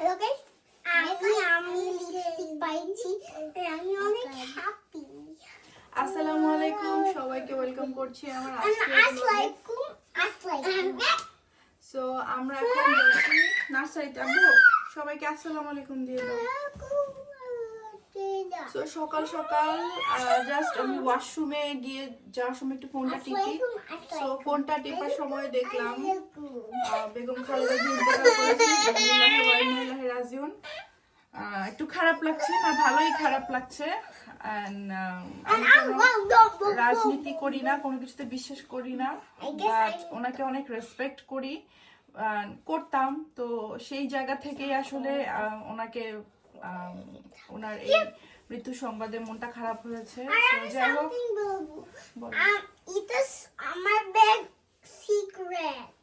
Hello guys আমি আমি lipstick পাইছি আমি অনেক হ্যাপি আসসালামু আলাইকুম। সবাইকে ওয়েলকাম করছি আমার আজকে আসসালামু আলাইকুম। সো আমরা এখন যাচ্ছি নার্সারিতে আব্বু সবাইকে আসসালামু আলাইকুম দিয়ে দাও। সো সকাল সকাল জাস্ট আমি ওয়াশরুমে গিয়ে যাওয়ার সময় একটু ফোনটা টিপি। সো ফোনটা টিপার সময় দেখলাম বেগম খালেদা রাজিউন। একটু খারাপ লাগছে না ভালোই খারাপ লাগছে। রাজনীতি করি না কোনো কিছুতে বিশ্বাস করি না বাট ওনাকে অনেক রেসপেক্ট করি। করতাম তো সেই জায়গা থেকেই আসলে ওনাকে ওনার এই মৃত্যু সংবাদে মনটা খারাপ হয়েছে। যাই হোক আমার ব্যাগ সিক্রেট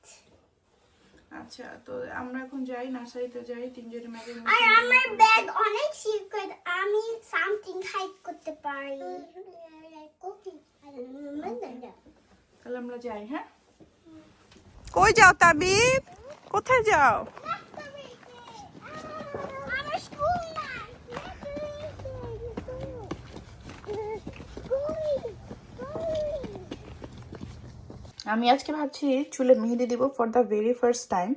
আচ্ছা তো আমরা এখন যাই নার্সারিতে যাই আর আমার ব্যাগ অনেক সিক্রেট আমি সামথিং হাইড করতে পারি। তাহলে আমরা যাই হ্যাঁ? কই যাও তাবিদ কোথায় যাও? আমি আজকে ভাবছি চুলে মেহেদি দিব for the very first time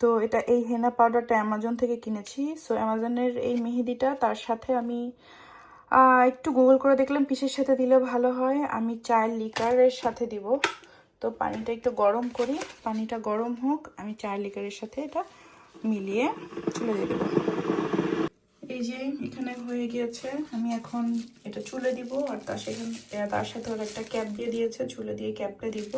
তো এটা এই হেনা পাউডারটা অ্যামাজন থেকে কিনেছি। সো অ্যামাজনের এই মেহেদিটা, তার সাথে আমি একটু গুগল করে দেখলাম, পিসের সাথে দিলে ভালো হয়। আমি চায়ের লিকারের সাথে দিব। তো পানিটা একটু গরম করি। পানিটা গরম হোক, আমি চায়ের লিকারের সাথে এটা মিলিয়ে চুলে দিয়ে দেবো। এই যে এখানে হয়ে গিয়েছে, আমি এখন এটা চুলে দিব আর তার সেখানে তার সাথে ওর একটা ক্যাপ দিয়ে দিয়েছে, চুলে দিয়ে ক্যাপটা দিব।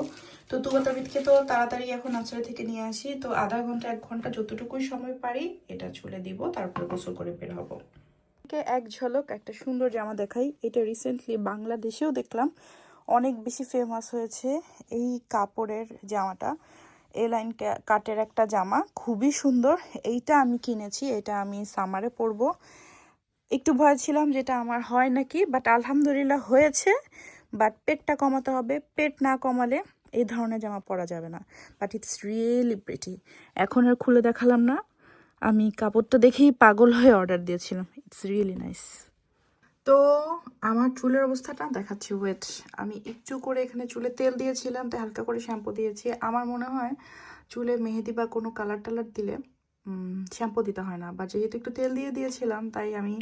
তো তুবাতাবিদকে তো তাড়াতাড়ি এখন আশ্রয় থেকে নিয়ে আসি। তো আধা ঘণ্টা, এক ঘণ্টা যতটুকুই সময় পারি, এটা চুলে দিব, তারপরে গোসল করে বের হব। এক ঝলক, একটা সুন্দর জামা দেখাই। এটা রিসেন্টলি বাংলাদেশেও দেখলাম। অনেক বেশি ফেমাস হয়েছে এই কাপড়ের জামাটা। এ লাইন কাটের একটা জামা, খুবই সুন্দর। এইটা আমি কিনেছি, এটা আমি সামারে পরবো। একটু ভয় ছিলাম যেটা আমার হয় নাকি বাট আলহামদুলিল্লাহ হয়েছে। বাট পেটটা কমাতে হবে, পেট না কমালে এই ধরনের জামা পরা যাবে না। বাট ইটস রিয়েলি প্রিটি এখন আর খুলে দেখালাম না, আমি কাপড়টা দেখেই পাগল হয়ে অর্ডার দিয়েছিলাম। ইটস রিয়েলি নাইস তো আমার চুলের অবস্থাটা দেখাচ্ছি ওয়েট আমি একটু করে এখানে চুলে তেল দিয়েছিলাম, তাই হালকা করে শ্যাম্পু দিয়েছি। আমার মনে হয় চুলে মেহেদি বা কোনো কালার টালার দিলে শ্যাম্পু দিতে হয় না। বা যেহেতু একটু তেল দিয়ে দিয়েছিলাম, তাই আমি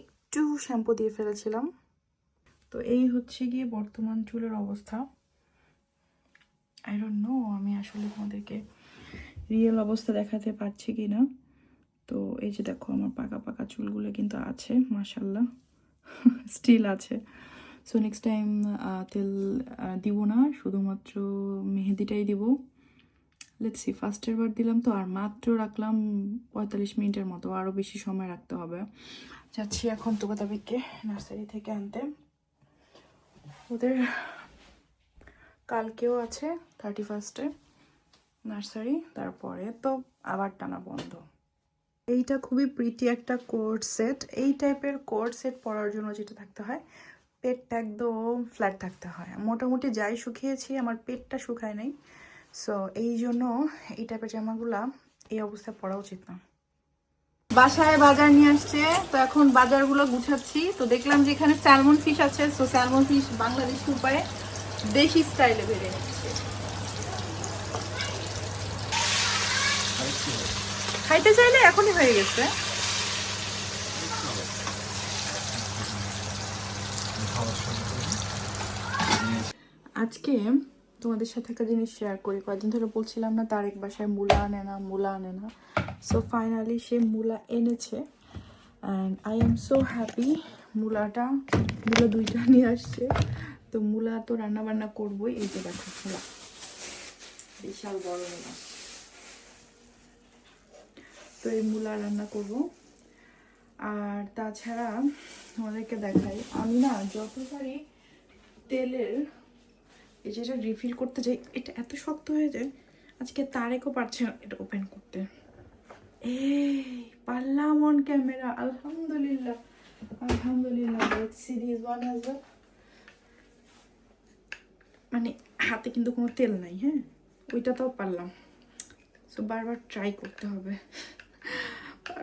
একটু শ্যাম্পু দিয়ে ফেলেছিলাম। তো এই হচ্ছে গিয়ে বর্তমান চুলের অবস্থা। আই ডোন্ট নো আমি আসলে তোমাদেরকে রিয়েল অবস্থা দেখাতে পারছি কি না তো এই যে দেখো, আমার পাকা পাকা চুলগুলো কিন্তু আছে মাসাল্লাহ স্টিল আছে। সো নেক্সট টাইম তেল আহ, দিব না শুধুমাত্র মেহেদিটাই দিব। লেটসি ফার্স্টের বার দিলাম তো আর মাত্র রাখলাম পঁয়তাল্লিশ মিনিটের মতো আরও বেশি সময় রাখতে হবে। যাচ্ছি এখন তোকাতাবিককে নার্সারি থেকে আনতে। ওদের কালকেও আছে থার্টি ফার্স্টে নার্সারি তারপরে তো আবার টানা বন্ধ। এইটা খুবই প্রিটি একটা কোট সেট এই টাইপের কোট সেট পরার জন্য যেটা থাকতে হয়, পেটটা একদম ফ্ল্যাট থাকতে হয়। মোটামুটি যাই শুকিয়েছি, আমার পেটটা শুকায় নেই। সো এই জন্য এই টাইপের জামাগুলা এই অবস্থায় পরা উচিত না। বাসায় বাজার নিয়ে আসছে, তো এখন বাজারগুলো গুছাচ্ছি। তো দেখলাম যে এখানে স্যালমন ফিশ আছে। সো স্যালমন ফিশ বাংলাদেশি উপায়ে দেশি স্টাইলে বেড়ে নিচ্ছে। খাইতে চাইলে এখনই হয়ে গেছে। আজকে তোমাদের সাথে একটা জিনিস শেয়ার করি। কয়েকদিন ধরে বলছিলাম না তার এক বাসায় মূলা আনে না, মূলা আনে না। সো ফাইনালি সে মূলা এনেছে। And I am so happy মূলাটা, মূলা দুইটা নিয়ে আসছে। তো মূলা তো রান্না বান্না করবোই। এই যে দেখো মূলা। বিশাল বড় মূলা। তো এই মূলা রান্না করব। আর তাছাড়া তোমাদেরকে দেখাই, আমি না যত পারি তেলের এই যেটা রিফিল করতে যাই, এটা এত শক্ত হয়ে যায়, আজকে তারেকও পারছে না এটা ওপেন করতে। এই, পারলাম অন ক্যামেরা আলহামদুলিল্লাহ আলহামদুলিল্লাহ সিরিজ ওয়ান মানে হাতে কিন্তু কোনো তেল নাই হ্যাঁ? ওইটা তাও পারলাম। সো বারবার ট্রাই করতে হবে।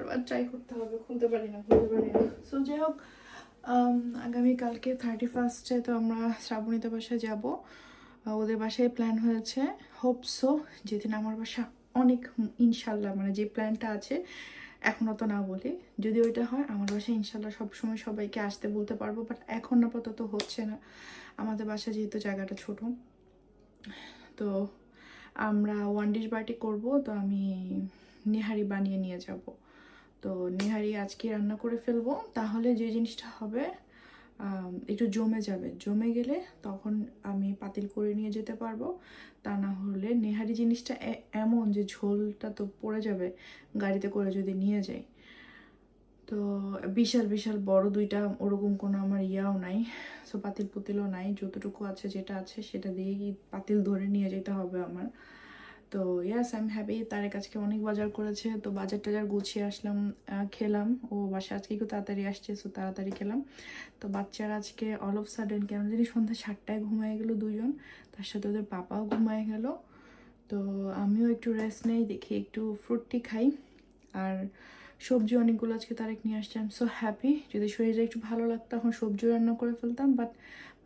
আবার ট্রাই করতে হবে, খুলতে পারি না, খুলতে পারি না। সো যাই হোক আগামীকালকে থার্টি ফার্স্টে তো আমরা শ্রাবণীতে বাসায় যাব। ওদের বাসায় প্ল্যান হয়েছে। হোপসো যেদিন আমার বাসা অনেক, ইনশাল্লাহ মানে যে প্ল্যানটা আছে, এখনও তো না বলি। যদি ওইটা হয়, আমার বাসায় ইনশাল্লাহ সবসময় সবাইকে আসতে বলতে পারব বাট এখন আপাতত হচ্ছে না। আমাদের বাসা যেহেতু জায়গাটা ছোট, তো আমরা ওয়ান ডিশ বাটি করব, তো আমি নিহারি বানিয়ে নিয়ে যাব। তো নিহারি আজকে রান্না করে ফেলব। তাহলে যে জিনিসটা হবে একটু জমে যাবে। জমে গেলে তখন আমি পাতিল করে নিয়ে যেতে পারব। তা না হলে নেহারি জিনিসটা এমন যে ঝোলটা তো পড়ে যাবে গাড়িতে করে যদি নিয়ে যাই। তো বিশাল বিশাল বড় দুইটা ওরকম কোনো আমার ইয়াও নাই, সো পাতিল পুতিলও নাই। যতটুকু আছে যেটা আছে সেটা দিয়েই পাতিল ধরে নিয়ে যেতে হবে আমার। তো yes I am happy Tarek আজকে অনেক বাজার করেছে, তো বাজার টাজার গুছিয়ে আসলাম খেলাম। ও বাসা আজকে একটু তাড়াতাড়ি আসছে সো তাড়াতাড়ি খেলাম। তো বাচ্চারা আজকে অল অফ সাডেন কেন জানি সন্ধ্যা সাতটায় ঘুমায় গেলো দুজন তার সাথে ওদের পাপাও ঘুমায় গেল। তো আমিও একটু রেস্ট নেই, দেখি একটু ফ্রুটটি খাই। আর সবজি অনেকগুলো আজকে তারেক নিয়ে আসছে আই এম সো হ্যাপি যদি শরীরে একটু ভালো লাগতো এখন সবজিও রান্না করে ফেলতাম বাট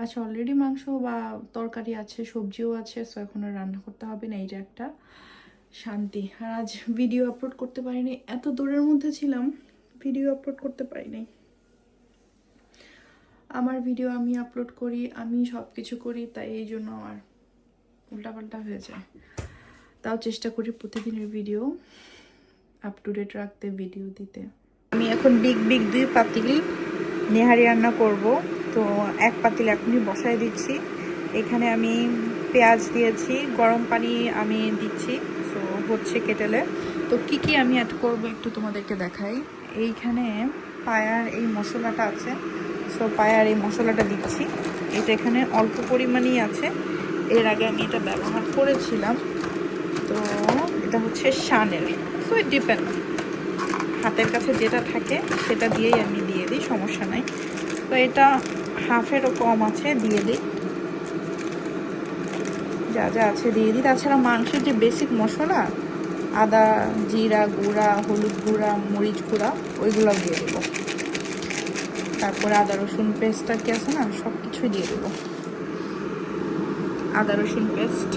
আচ্ছা অলরেডি মাংস বা তরকারি আছে, সবজিও আছে সো এখন রান্না করতে হবে না, এই যে একটা শান্তি। আর আজ ভিডিও আপলোড করতে পারিনি, এত দূরের মধ্যে ছিলাম ভিডিও আপলোড করতে পারিনি। আমার ভিডিও আমি আপলোড করি, আমি সব কিছু করি, তাই এই জন্য আমার উল্টাপাল্টা হয়ে যায়। তাও চেষ্টা করি প্রতিদিনের ভিডিও আপ টু ডেট রাখতে ভিডিও দিতে। আমি এখন বিগ বিগ দুই পাতিল, নেহারি রান্না করব। তো এক পাতিল এখনই বসায় দিচ্ছি। এখানে আমি পেঁয়াজ দিয়েছি, গরম পানি আমি দিচ্ছি, তো হচ্ছে কেটেলে। তো কি কি আমি অ্যাড করব একটু তোমাদেরকে দেখাই। এইখানে পায়ার এই মশলাটা আছে সো পায়ার এই মশলাটা দিচ্ছি। এটা এখানে অল্প পরিমাণেই আছে। এর আগে আমি এটা ব্যবহার করেছিলাম। তো এটা হচ্ছে শানের সো ইট ডিপেন্ড হাতের কাছে যেটা থাকে, সেটা দিয়েই আমি দিয়ে দিই, সমস্যা নাই। তো এটা হাফেরও কম আছে দিয়ে দিই। যা যা আছে দিয়ে দিই। তাছাড়া মাংসের যে বেসিক মশলা আদা জিরা গুঁড়া হলুদ গুঁড়া মরিচ গুঁড়া ওইগুলো দিয়ে দেবো। তারপরে আদা রসুন পেস্টটা কি আছে না সব কিছুই দিয়ে দেবো। আদা রসুন পেস্ট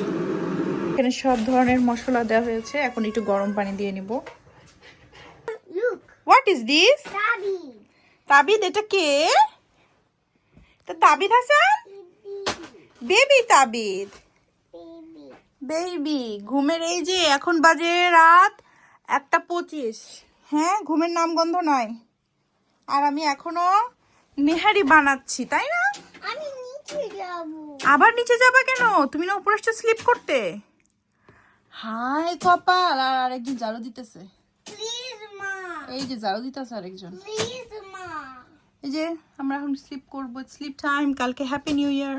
এখানে সব ধরনের মশলা দেওয়া হয়েছে। এখন একটু গরম পানি দিয়ে নিব। What is this. তাবিদ এটা কে? এটা তাবিদ হাসান? বেবি তাবিদ। বেবি ঘুমের এই যে এখন বাজে রাত একটা পঁচিশ। হ্যাঁ ঘুমের নাম গন্ধ নয় আর আমি এখনও নেহারি বানাচ্ছি তাই না? আবার নিচে যাবা কেন? তুমি না উপরে স্লিপ করতে? হাই কপাল আর আরেকজন ঝাড়ু দিতেছে। মা। এই যে ঝাড়ু দিতেছে আরেকজন। এই যে আমরা এখন স্লিপ করব। স্লিপ টাইম কালকে হ্যাপি নিউ ইয়ার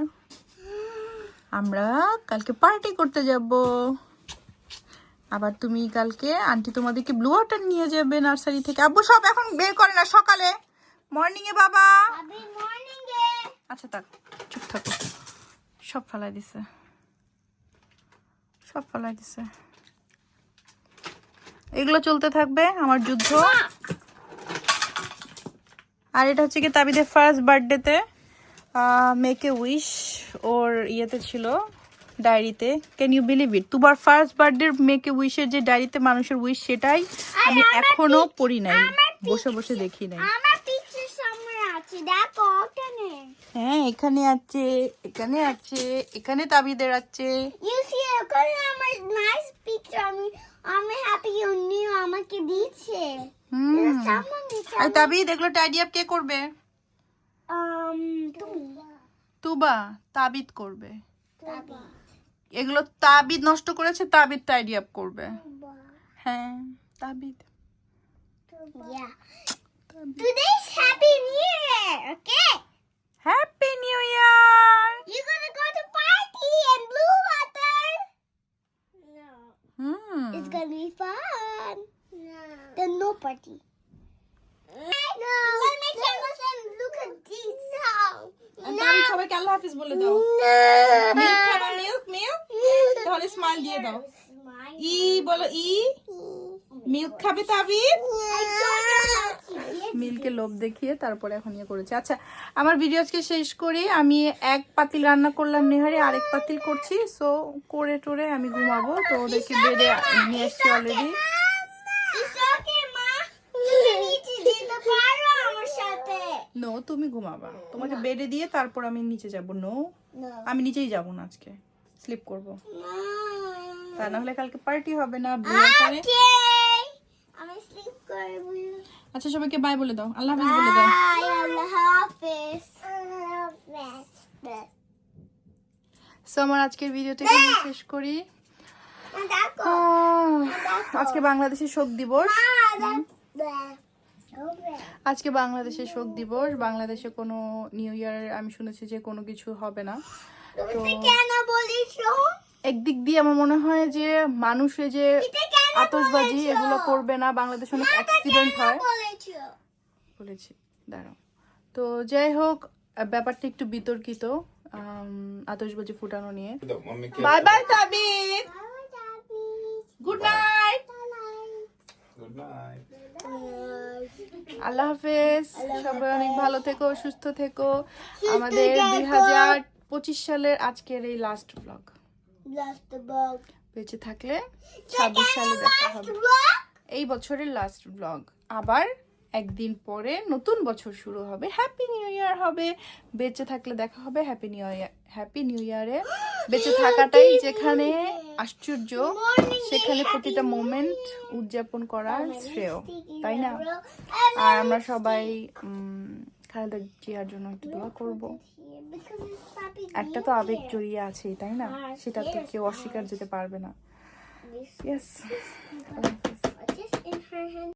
আমরা কালকে পার্টি করতে যাব। আবার তুমি কালকে আন্টি তোমাদেরকে ব্লু ওয়াটার নিয়ে যাবে নার্সারি থেকে। আব্বু সব এখন বের করে না সকালে। মর্নিং এ বাবা। আচ্ছা থাক চুপ থাকো। সব ফেলাই দিছে। সব ফেলাই দিছে। এগুলো চলতে থাকবে আমার যুদ্ধ। আর এটা হচ্ছে কি তাবিদের ফার্স্ট বার্থডেতে মেক এ উইশ ওর ইয়েতে ছিল ডায়েরিতে ক্যান ইউ বিলিভ ইট তোমার ফার্স্ট বার্থডে মেক এ উইশের যে ডায়েরিতে মানুষের উইশ সেটাই আমি এখনও পড়ি নাই বসে বসে দেখি নাই। হ্যাঁ এখানে আছে এখানে আছে এখানে তাবিদের আছে। ইউ সি ওখানে আমার নাইস পিকচার আমি আমি হ্যাপি নিউ আমাকে দিচ্ছে হুম আর তাবিদ এগুলো টাইডি আপ কে করবে um তুবা তাবিদ করবে এগুলো তাবিদ নষ্ট করেছে তাবিদ টাইডি আপ করবে হ্যাঁ Tabid Today's Happy New Year, okay? Happy new year You're gonna go to party in Blue Water. No. Hmm It's gonna be fun. No. Then no. Party. No. Let me candles and look at this. Song. Tabid সবাইকে আল্লাহ হাফিজ বলে দাও। Milk খাবে milk milk? তাহলে smile দিয়ে দাও। ই বলো ই? Milk খাবে তাবির I know মিল্কে লোভ দেখিয়ে তারপরে এখন ইয়ে করেছে। আচ্ছা আমার ভিডিও আজকে শেষ করি। আমি এক পাতিল রান্না করলাম নেহারি আরেক পাতিল করছি। সো করে টোরে আমি ঘুমাবো। তো ওদেরকে বেডে নিয়ে এসছি অলরেডি It's okay, মা তুমি নিচে যেতে পারো আমার সাথে নো তুমি ঘুমাবা। তোমাকে বেডে দিয়ে তারপর আমি নিচে যাব। নো আমি নিচেই যাব না আজকে। স্লিপ করব। তা না হলে কালকে পার্টি হবে না পরে আমি স্লিপ করব। আচ্ছা সবাইকে বাই বলে দাও। আল্লাহ হাফেজ বলে দাও। বাই আল্লাহ হাফেজ। সো আমার আজকের ভিডিওটা এখানে শেষ করি। আজকে বাংলাদেশের শোক দিবস। আজকে বাংলাদেশের শোক দিবস বাংলাদেশে কোনো নিউ ইয়ার আমি শুনেছি যে কোনো কিছু হবে না। তো তুমি কেন একদিক দিয়ে আমার মনে হয় যে মানুষে যে আতসবাজি এগুলো করবে না বাংলাদেশে অনেক অ্যাক্সিডেন্ট হয়। বলেছি? দাঁড়াও। তো যাই হোক ব্যাপারটা একটু বিতর্কিত আম, আতশবাজি ফুটানো নিয়ে। Bye bye Tabir good night Good night. আল্লাহ হাফেজ। সবাই অনেক ভালো থেকো সুস্থ থেকো। আমাদের দুই হাজার পঁচিশ সালের আজকের এই লাস্ট ব্লগ বেঁচে থাকলে ছাব্বিশ সালে দেখা হবে। এই বছরের লাস্ট ব্লগ আবার একদিন পরে নতুন বছর শুরু হবে। হ্যাপি নিউ ইয়ার হবে। বেঁচে থাকলে দেখা হবে। Happy new year happy new ইয়ারে বেঁচে থাকাটাই যেখানে। আশ্চর্য। সেখানে প্রতিটা মোমেন্ট উদযাপন করার শ্রেয় তাই না? আর আমরা সবাই খালেদা জিয়ার জন্য একটু দোয়া করব। একটা তো আবেগ জড়িয়ে আছেই তাই না? সেটা তো কেউ অস্বীকার যেতে পারবে না। ইয়েস